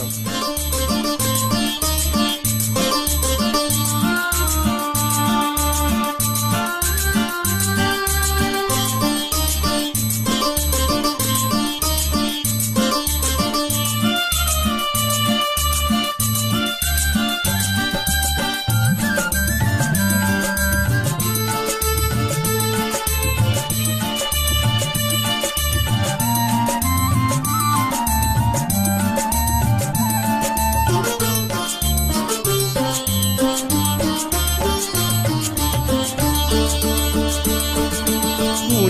Thanks.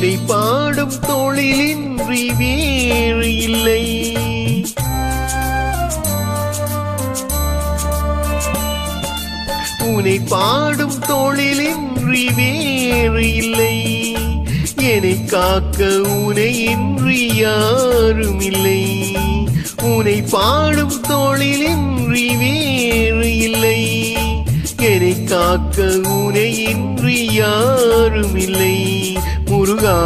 உனை பாடும் தொழிலின்றி வேறு இல்லை. உனை பாடும் தொழிலின்றி வேறு இல்லை. என்னை காக்க உனை இன்றி யாரும் இல்லை. உனை பாடும் தொழிலின்றி வேறு இல்லை. என்னை காக்க உனை இன்றி யாருமில்லை. முருகா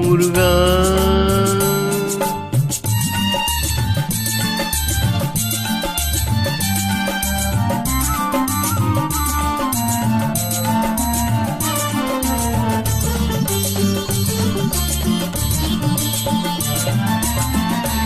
முருகா.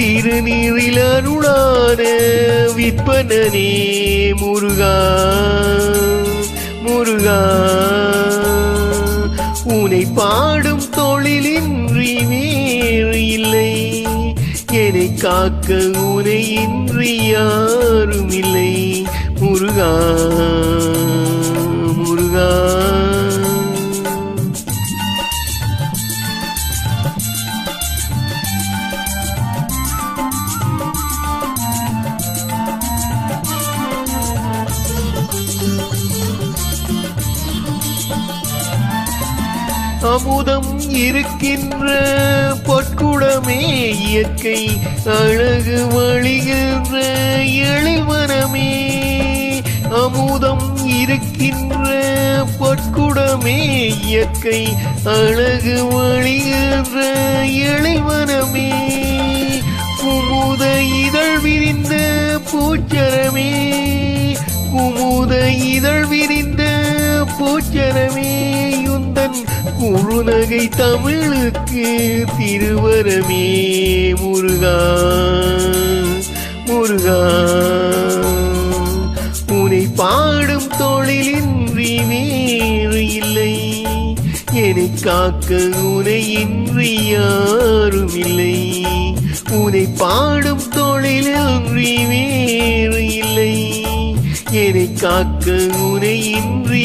திருநீரில் அருளான விற்பனனே முருகா முருகா. உனை பாடும் தொழிலின்றி வேறு இல்லை. என்னை காக்க உனையின்றி யாரும் இல்லை. முருகா. அமுதம் இருக்கின்ற பொற்குடமே இயற்கை அழகு வழிகின்ற எளிவனமே அமுதம் இருக்கின்ற பொற்குடமே இயற்கை அழகு வழிகின்ற எளிவனமே குமுத இதழ் விரிந்த பூச்சரமே. குமுத இதழ் விரிந்த பூச்சரமே. தன் குழுநகை தமிழுக்கு திருவரமே முருகா முருகா. உனை பாடும் தொழிலின்றி வேறு இல்லை என்னை காக்க உனை இன்றி யாரும் இல்லை உனை பாடும் தொழிலின்றி வேறு இல்லை என்னை காக்க உனை இன்றி